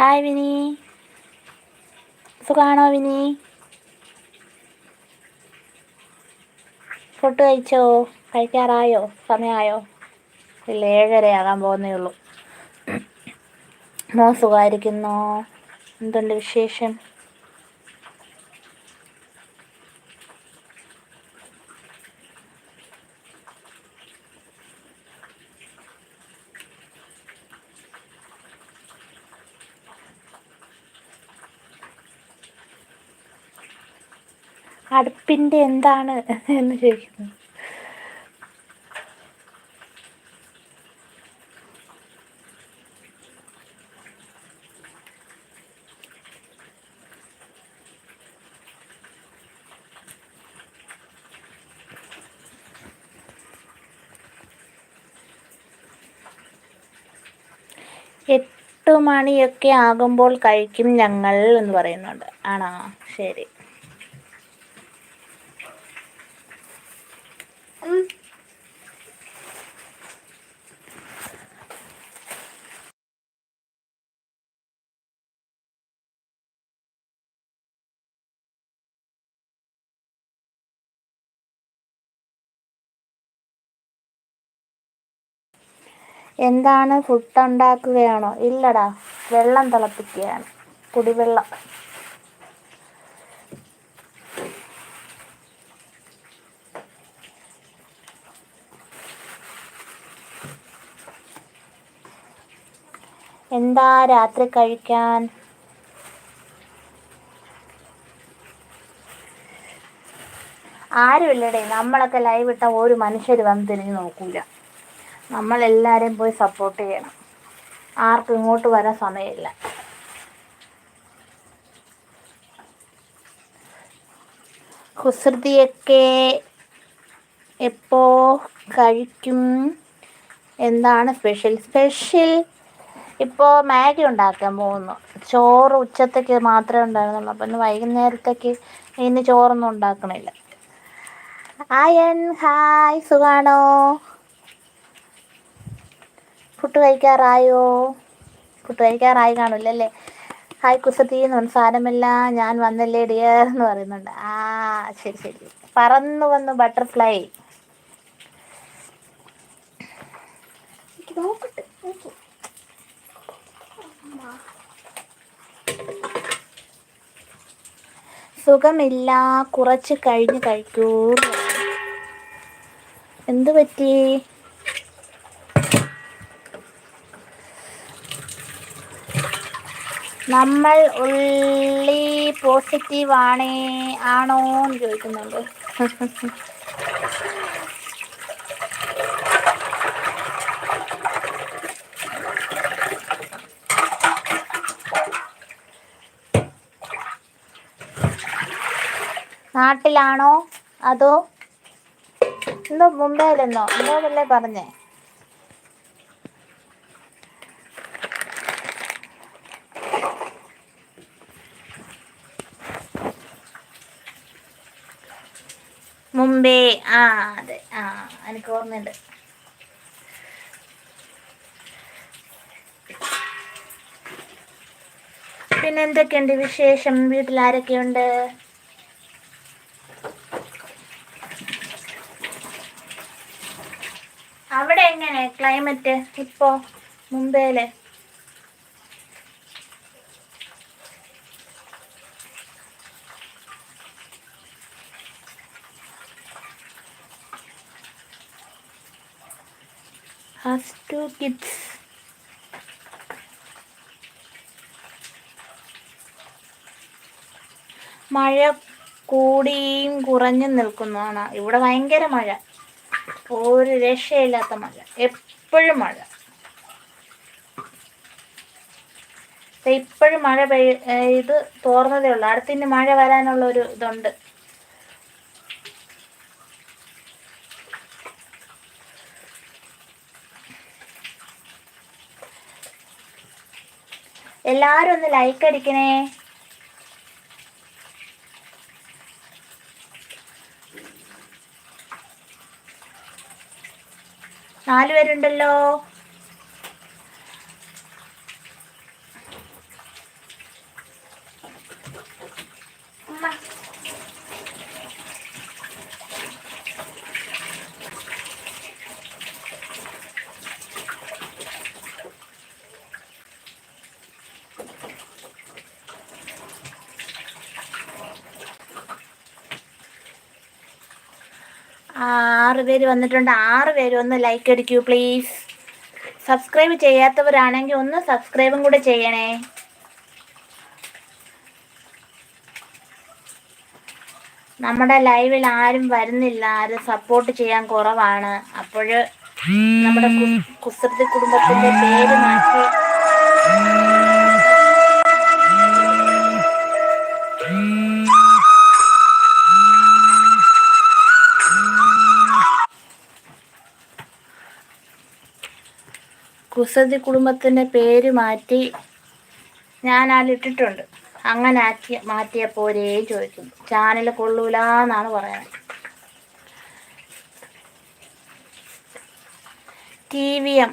Hi വിനി. സുഖാണോ വിനി? Food കഴിച്ചോ? കഴിക്കാറായോ? സമയമായോ ഇല്ല ഏഴരയാകാൻ പോകുന്നേ ഉള്ളൂ. മോ സുഖമായിരിക്കുന്നോ. എന്തുണ്ട് വിശേഷം? അടുപ്പിന്റെ എന്താണ് എന്ന് ചോദിക്കുന്നു. എട്ട് മണിയൊക്കെ ആകുമ്പോൾ കഴിക്കും ഞങ്ങൾ എന്ന് പറയുന്നുണ്ട്. ആണോ? ശരി. എന്താണ് ഫുഡ് ഉണ്ടാക്കുകയാണോ ഇല്ലടാ വെള്ളം തിളപ്പിക്കുകയാണ്. കുടിവെള്ളം. എന്താ രാത്രി കഴിക്കാൻ? ആരുമില്ലടേ നമ്മളൊക്കെ ലൈവ് ഇട്ട ഒരു മനുഷ്യർ വന്ന് തിരിഞ്ഞു നോക്കൂല. നമ്മളെല്ലാവരെയും പോയി സപ്പോർട്ട് ചെയ്യണം. ആർക്കും ഇങ്ങോട്ട് വരാൻ സമയമില്ല. കുസൃതിയൊക്കെ എപ്പോ കഴിക്കും? എന്താണ് സ്പെഷ്യൽ സ്പെഷ്യൽ ഇപ്പോൾ മാഗി ഉണ്ടാക്കാൻ പോകുന്നു. ചോറ് ഉച്ചത്തേക്ക് മാത്രമേ ഉണ്ടായിരുന്നുള്ളൂ. അപ്പം ഇന്ന് വൈകുന്നേരത്തേക്ക് ഇന്ന് ചോറൊന്നും ഉണ്ടാക്കണില്ല. ആയൻ ഹായ് സുഖാണോ? ഫുഡ് കഴിക്കാറായോ? പുട്ട് കഴിക്കാറായി കാണില്ലല്ലേ? ഹായ് കുസത്തി എന്ന് പറഞ്ഞു സാരമില്ല ഞാൻ വന്നല്ലേ ഡിയർ എന്ന് പറയുന്നുണ്ട്. ആ ശരി ശരി. പറന്നു വന്നു ബട്ടർഫ്ലൈ സുഖമില്ല കുറച്ച് കഴിഞ്ഞ് കഴിക്കൂ എന്തു പറ്റി? നമ്മൾ ഉള്ളി പോസിറ്റീവ് ആണ് ആണോ എന്ന് ചോദിക്കുന്നുണ്ട്. നാട്ടിലാണോ അതോ? എന്തോ മുംബൈയിലെന്നോ? എന്തോ അല്ലേ പറഞ്ഞേ? മുംബൈ ആ അതെ ആ എനിക്ക് ഓർമ്മയുണ്ട്. പിന്നെ എന്തൊക്കെയുണ്ട് വിശേഷം? വീട്ടിൽ ആരൊക്കെയുണ്ട്? അവിടെ എങ്ങനെ ക്ലൈമറ്റ് ഇപ്പോ മുംബൈയിൽ? Has two kids. മഴ കൂടിയും കുറഞ്ഞും നിൽക്കുന്നതാണ്. ഇവിടെ ഭയങ്കര മഴ. ഒരു രക്ഷയില്ലാത്ത മഴ. എപ്പോഴും മഴ. ഇപ്പോഴും മഴ പെയ്ത് തോർന്നതേ ഉള്ളൂ. അടുത്തിന് മഴ വരാനുള്ള ഒരു ഇതുണ്ട്. എല്ലാരും ഒന്ന് ലൈക്ക് അടിക്കണേ. നാല് ആറ് പേര് വന്നിട്ടുണ്ട്. ആറ് പേര് ഒന്ന് ലൈക്ക് അടിക്കൂ പ്ലീസ് സബ്സ്ക്രൈബ് ചെയ്യാത്തവരാണെങ്കിൽ ഒന്ന് സബ്സ്ക്രൈബും കൂടെ ചെയ്യണേ. നമ്മുടെ ലൈവിൽ ആരും വരുന്നില്ല. ആരും സപ്പോർട്ട് ചെയ്യാൻ കുറവാണ്. അപ്പോൾ നമ്മുടെ കുസൃതി കുടുംബത്തിന്റെ പേര് മാറ്റി കുസൃതി കുടുംബത്തിന്റെ പേര് മാറ്റി ഞാൻ അതിലിട്ടിട്ടുണ്ട് അങ്ങനെ ആക്കി മാറ്റിയപ്പോൾ ഒരേ ചോദിക്കുന്നു. ചാനൽ കൊള്ളൂല എന്നാണ് പറയുന്നത്. T V M.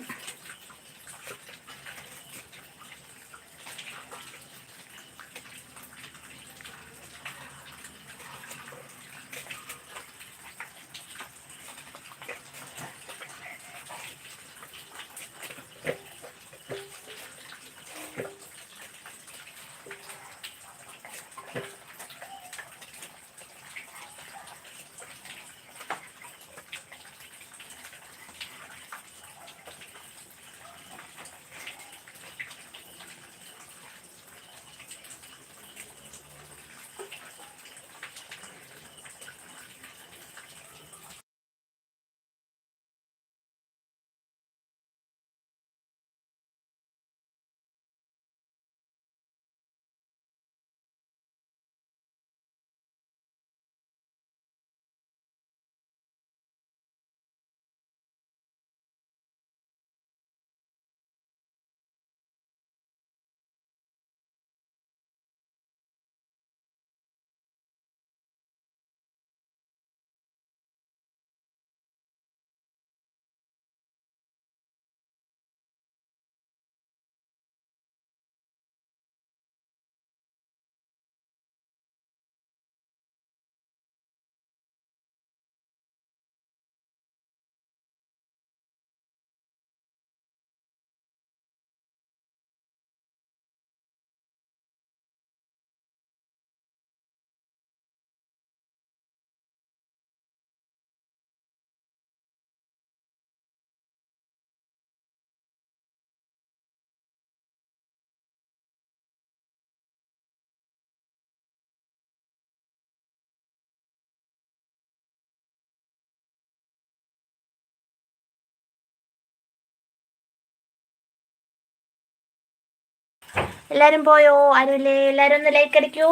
എല്ലാവരും പോയോ? ആരുമില്ലേ എല്ലാവരും ഒന്ന് ലൈക്ക് അടിക്കൂ.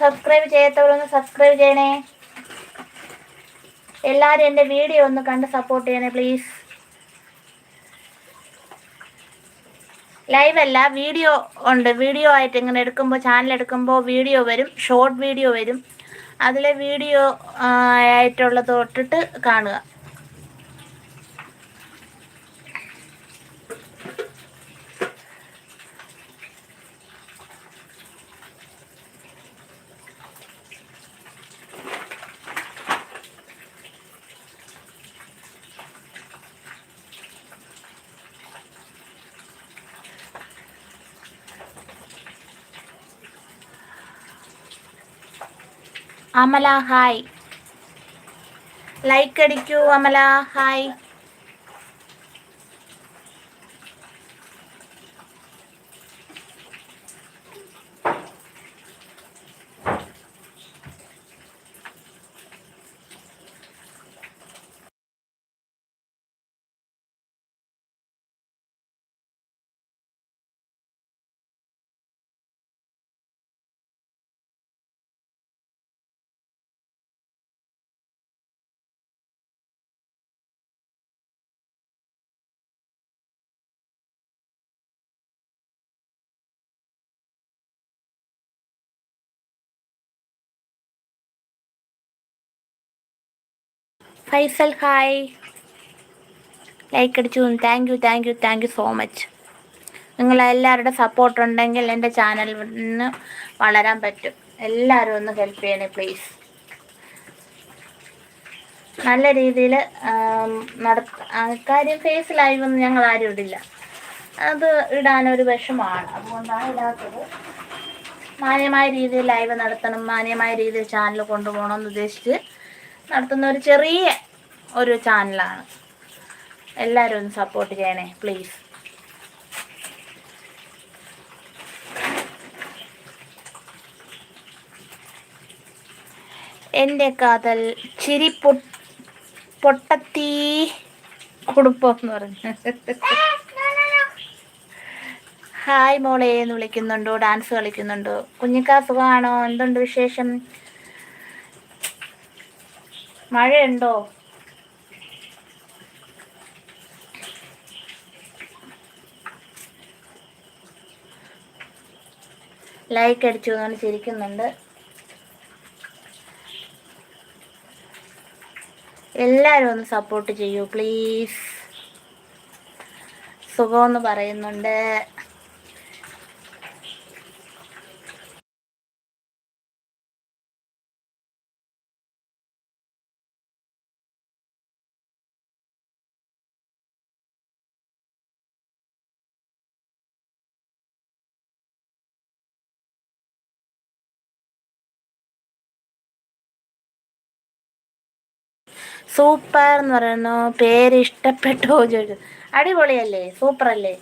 സബ്സ്ക്രൈബ് ചെയ്യാത്തവരൊന്ന് സബ്സ്ക്രൈബ് ചെയ്യണേ. എല്ലാരും എന്റെ വീഡിയോ ഒന്ന് കണ്ട് സപ്പോർട്ട് ചെയ്യണേ പ്ലീസ് ലൈവ് അല്ല വീഡിയോ ഉണ്ട്. വീഡിയോ ആയിട്ട് ഇങ്ങനെ എടുക്കുമ്പോൾ ചാനൽ എടുക്കുമ്പോൾ വീഡിയോ വരും. ഷോർട്ട് വീഡിയോ വരും. അതിലെ വീഡിയോ ആയിട്ടുള്ളത് തൊട്ടിട്ട് കാണുക. Amala hi like അടിക്കൂ Amala hi Faisal hi like അടിച്ചു. Thank you thank you thank you so much നിങ്ങളെല്ലാവരുടെ support ഉണ്ടെങ്കിൽ എന്റെ ചാനലിന് വളരാൻ പറ്റും. എല്ലാവരും ഒന്ന് ഹെൽപ്പ് ചെയ്യണേ പ്ലീസ് നല്ല രീതിയിൽ നട കാര്യം ഫേസ് ലൈവ് ഒന്നും ഞങ്ങൾ ആരും ഇടില്ല. അത് ഇടാനൊരു വിഷമാണ്. അതുകൊണ്ടാണ് ഇടാത്തത്. മാന്യമായ രീതിയിൽ ലൈവ് നടത്തണം മാന്യമായ രീതിയിൽ ചാനൽ കൊണ്ടുപോകണം എന്ന് ഉദ്ദേശിച്ച് നടത്തുന്ന ഒരു ചെറിയ ഒരു ചാനലാണ്. എല്ലാവരും ഒന്ന് സപ്പോർട്ട് ചെയ്യണേ പ്ലീസ് എന്റെ കാതൽ ചിരി പൊട്ടത്തീ കുടുംബം പറഞ്ഞു. ഹായ് മോളെ എന്ന് വിളിക്കുന്നുണ്ടോ? ഡാൻസ് കളിക്കുന്നുണ്ടോ? കുഞ്ഞിക്കാ സുഖമാണോ? എന്തുണ്ട് വിശേഷം? മഴയുണ്ടോ? ലൈക്ക് അടിച്ചു എന്നാണ് ചിരിക്കുന്നുണ്ട്. എല്ലാവരും ഒന്ന് സപ്പോർട്ട് ചെയ്യൂ പ്ലീസ് സുഖമെന്ന് പറയുന്നുണ്ട്. സൂപ്പർ എന്ന് പറയുന്നു. പേര് ഇഷ്ടപ്പെട്ടോ ചോദിച്ചു. അടിപൊളിയല്ലേ? സൂപ്പർ അല്ലേ?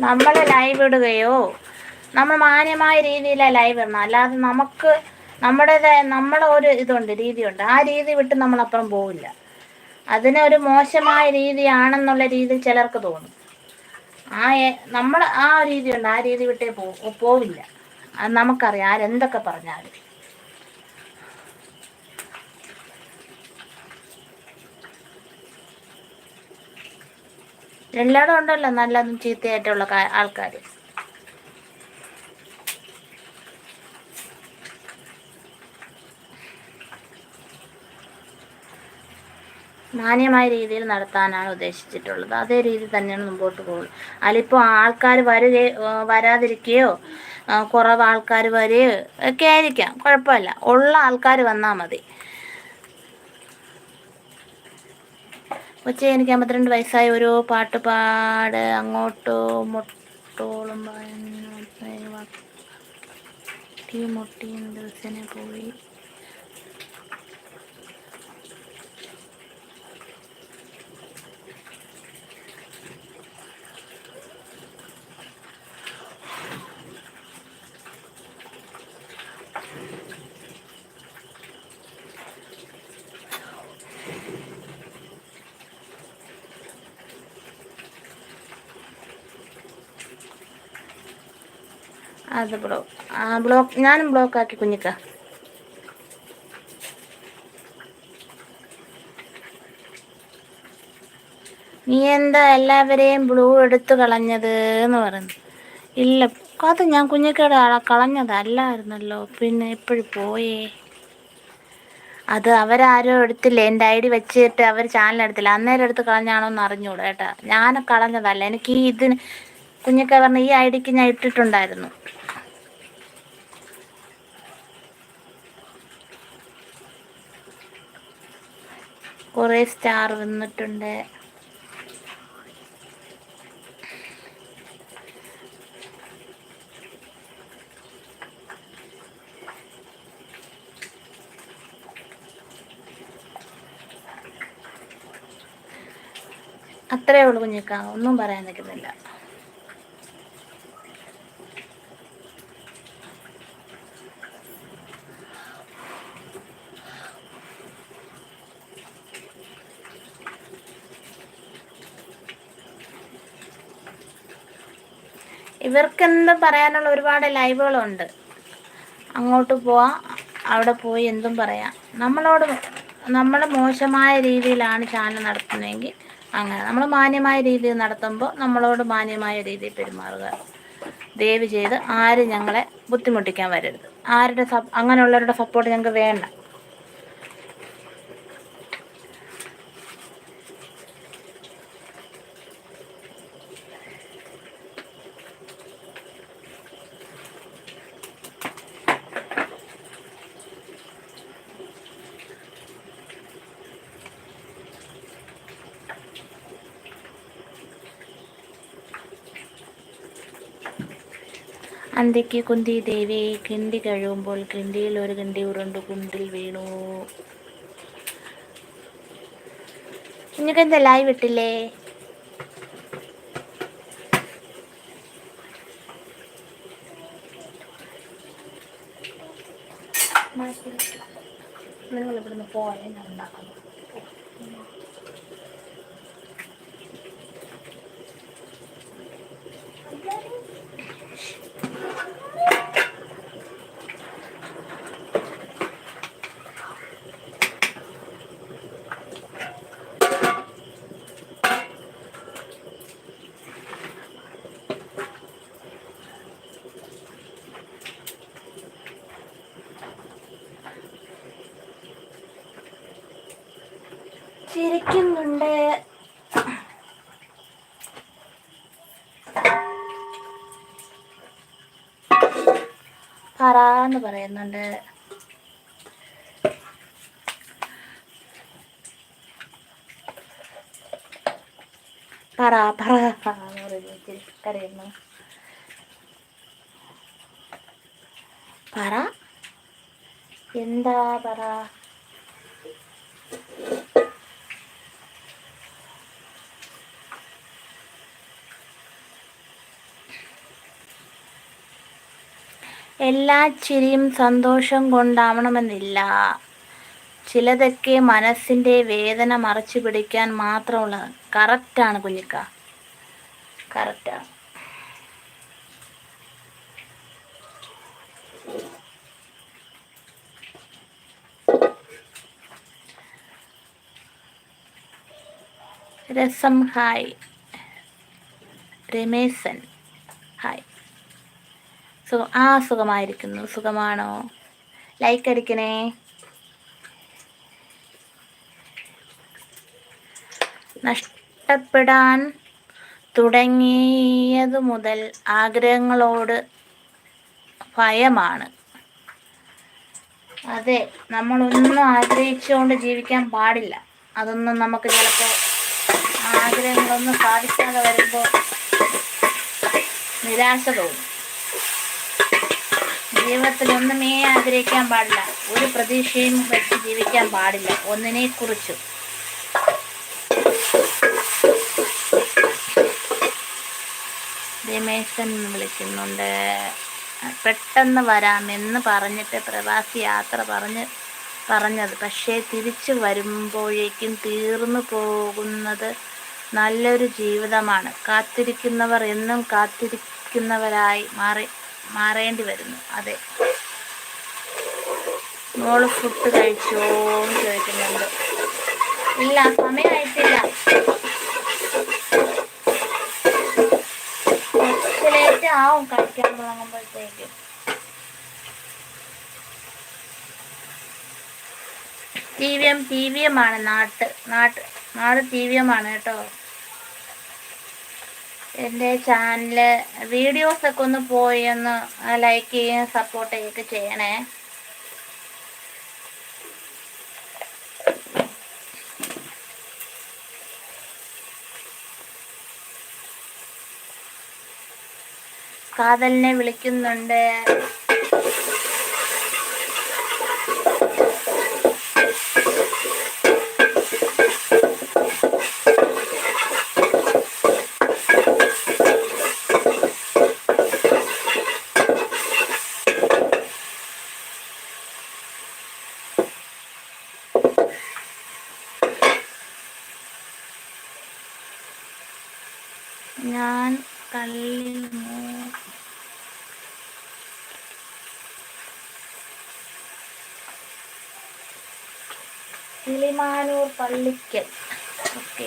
നമ്മൾ ലൈവ് ഇടുകയോ? നമ്മൾ മാന്യമായ രീതിയിലാണ് ലൈവ് ഇടണം. അല്ലാതെ നമുക്ക് നമ്മുടേതായ നമ്മളെ ഒരു ഇതുണ്ട് രീതിയുണ്ട്. ആ രീതി വിട്ട് നമ്മളപ്പുറം പോവില്ല. അതിനെ ഒരു മോശമായ രീതിയാണെന്നുള്ള രീതി ചിലർക്ക് തോന്നും. ആ നമ്മൾ ആ രീതിയുണ്ട് ആ രീതി വിട്ടേ പോ പോവില്ല. അത് നമുക്കറിയാം ആരെന്തൊക്കെ പറഞ്ഞാലും. എല്ലായിടും ഉണ്ടല്ലോ നല്ലതും ചീത്തയായിട്ടുള്ള ആൾക്കാർ മാന്യമായ രീതിയിൽ നടത്താനാണ് ഉദ്ദേശിച്ചിട്ടുള്ളത് അതേ രീതി തന്നെയാണ് മുമ്പോട്ട് പോകുന്നത് അതിലിപ്പോൾ ആൾക്കാർ വരികയോ വരാതിരിക്കുകയോ കുറവ് ആൾക്കാർ വരികയോ ഒക്കെ ആയിരിക്കാം കുഴപ്പമില്ല ഉള്ള ആൾക്കാർ വന്നാൽ മതി ഉച്ച എനിക്ക് അമ്പത്തിരണ്ട് വയസ്സായി ഒരു പാട്ട് പാട് അങ്ങോട്ടോ മുട്ടോളം മുട്ടി ദിവസനെ പോയി അത് ബ്ലോക്ക് ആ ബ്ലോക്ക് ഞാനും ബ്ലോക്ക് ആക്കി കുഞ്ഞിക്ക. നീ എന്താ എല്ലാവരെയും ബ്ലൂ എടുത്തു കളഞ്ഞത് എന്ന് പറയുന്നു. ഇല്ല അത് ഞാൻ കുഞ്ഞിക്കയുടെ കളഞ്ഞതല്ലായിരുന്നല്ലോ. പിന്നെ എപ്പോഴും പോയേ? അത് അവരാരോ എടുത്തില്ല? എന്റെ ഐ ഡി വെച്ചിട്ട് അവർ ചാനൽ എടുത്തില്ല? അന്നേരം എടുത്ത് കളഞ്ഞാണോ എന്ന് അറിഞ്ഞൂടെ കേട്ടാ. ഞാൻ കളഞ്ഞതല്ല. എനിക്ക് ഇതിന് കുഞ്ഞിക്ക പറഞ്ഞ ഈ ഐ ഡിക്ക് ഞാൻ ഇട്ടിട്ടുണ്ടായിരുന്നു. കുറേ സ്റ്റാർ വന്നിട്ടുണ്ട്. അത്രേ ഉള്ളൂ കുഞ്ഞിക്ക. ഒന്നും പറയാൻ നിൽക്കുന്നില്ല. ഇവർക്ക് എന്തും പറയാനുള്ള ഒരുപാട് ലൈവുകളുണ്ട്. അങ്ങോട്ട് പോവാം അവിടെ പോയി എന്തും പറയാം. നമ്മളോട് നമ്മൾ മോശമായ രീതിയിലാണ് ചാനൽ നടത്തുന്നതെങ്കിൽ അങ്ങനെ. നമ്മൾ മാന്യമായ രീതിയിൽ നടത്തുമ്പോൾ നമ്മളോട് മാന്യമായ രീതിയിൽ പെരുമാറുക. ദയവ് ചെയ്ത് ആരും ഞങ്ങളെ ബുദ്ധിമുട്ടിക്കാൻ വരരുത്. ആരുടെ അങ്ങനെയുള്ളവരുടെ സപ്പോർട്ട് ഞങ്ങൾക്ക് വേണ്ട. അന്തിക്ക് കുന്തി ദേവി കിണ്ടി കഴിയുമ്പോൾ കിണ്ടിയിൽ ഒരു കിണ്ടി ഉരുണ്ട് കുണ്ടിൽ വീണു. നിങ്ങൾക്ക് എന്താ ലൈവ് ഇട്ടില്ലേ നിങ്ങൾ ഇവിടുന്ന് പോയാൽ ഉണ്ടാക്കുന്നു ചിരിക്കുന്നുണ്ട് പറാന്ന് പറയുന്നുണ്ട്. പറ പറ എന്ന് പറയുന്നു. പറ? എന്താ പറ? എല്ലാ ചിരിയും സന്തോഷം കൊണ്ടാവണമെന്നില്ല. ചിലതൊക്കെ മനസ്സിന്റെ വേദന മറച്ചു പിടിക്കാൻ മാത്രമുള്ള കറക്റ്റാണ് കുഞ്ഞിക്ക. കറക്റ്റാണ് രസം ഹായ്. രമേശൻ. സുഖം ആ സുഖമായിരിക്കുന്നു. സുഖമാണോ? ലൈക്ക് അടിക്കണേ. നഷ്ടപ്പെടാൻ തുടങ്ങിയതു മുതൽ ആഗ്രഹങ്ങളോട് ഭയമാണ്. അതെ നമ്മളൊന്നും ആഗ്രഹിച്ചുകൊണ്ട് ജീവിക്കാൻ പാടില്ല. അതൊന്നും നമുക്ക് ചിലപ്പോൾ ആഗ്രഹങ്ങളൊന്നും സാധിക്കാതെ വരുമ്പോൾ നിരാശ തോന്നും. ജീവിതത്തിൽ ഒന്നുമേ ആഗ്രഹിക്കാൻ പാടില്ല. ഒരു പ്രതീക്ഷയും വെച്ച് ജീവിക്കാൻ പാടില്ല. ഒന്നിനെ കുറിച്ചും രമേശൻ വിളിക്കുന്നുണ്ട്. പെട്ടെന്ന് വരാമെന്ന് പറഞ്ഞിട്ട് പ്രവാസി യാത്ര പറഞ്ഞ് പറഞ്ഞത്. പക്ഷേ തിരിച്ചു വരുമ്പോഴേക്കും തീർന്നു പോകുന്നത് നല്ലൊരു ജീവിതമാണ്. കാത്തിരിക്കുന്നവർ എന്നും കാത്തിരിക്കുന്നവരായി മാറി. മാറേണ്ടി വരുന്നു. അതെ. മോൾ ഫുഡ് കഴിച്ചോ എന്ന് ചോദിക്കുന്നുണ്ട്. ഇല്ല സമയമായിട്ടില്ല ആവും കഴിക്കാൻ തുടങ്ങുമ്പോഴത്തേക്കും. T V M T V M ആണ് നാട്ട് നാട്ട് നാട് ടി വി എം ആണ് കേട്ടോ. എന്റെ ചാനൽ വീഡിയോസൊക്കെ ഒന്ന് പോയി ഒന്ന് ലൈക്ക് ചെയ്യുകയും സപ്പോർട്ട് ചെയ്യുകയൊക്കെ ചെയ്യണേ. കാതലിനെ വിളിക്കുന്നുണ്ട്. ഞാൻ കള്ളിൽ കിളിമാനൂർ പള്ളിക്കൽ. ഓക്കെ.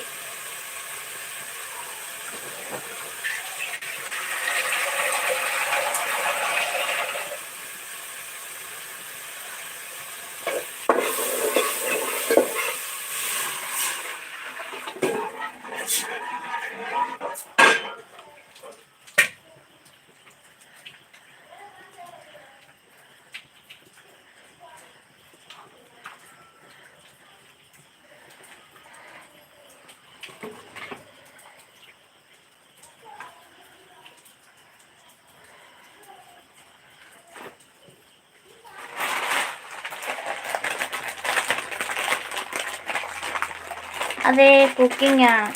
അതെ കുക്കിംഗ് ആണ്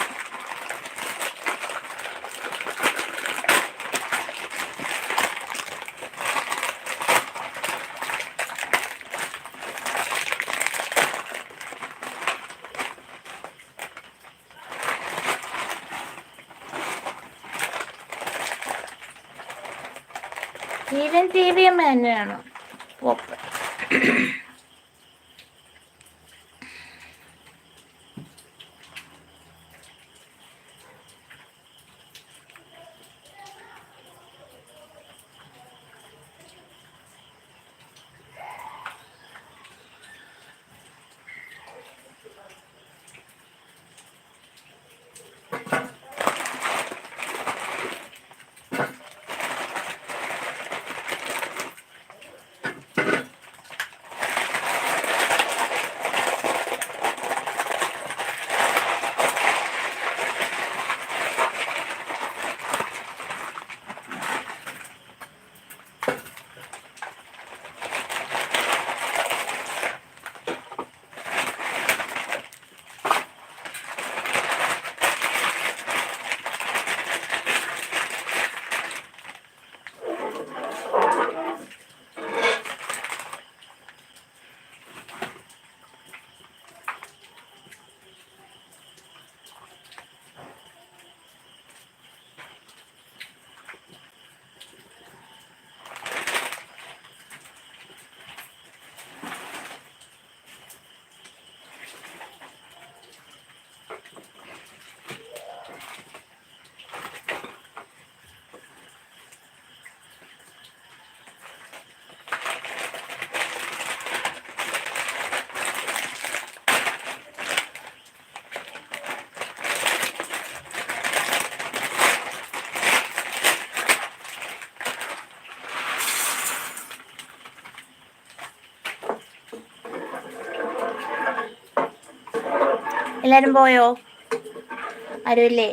ഈവൻ ടി വി എം തന്നെയാണ്? എല്ലാരും പോയോ? ആരുമില്ലേ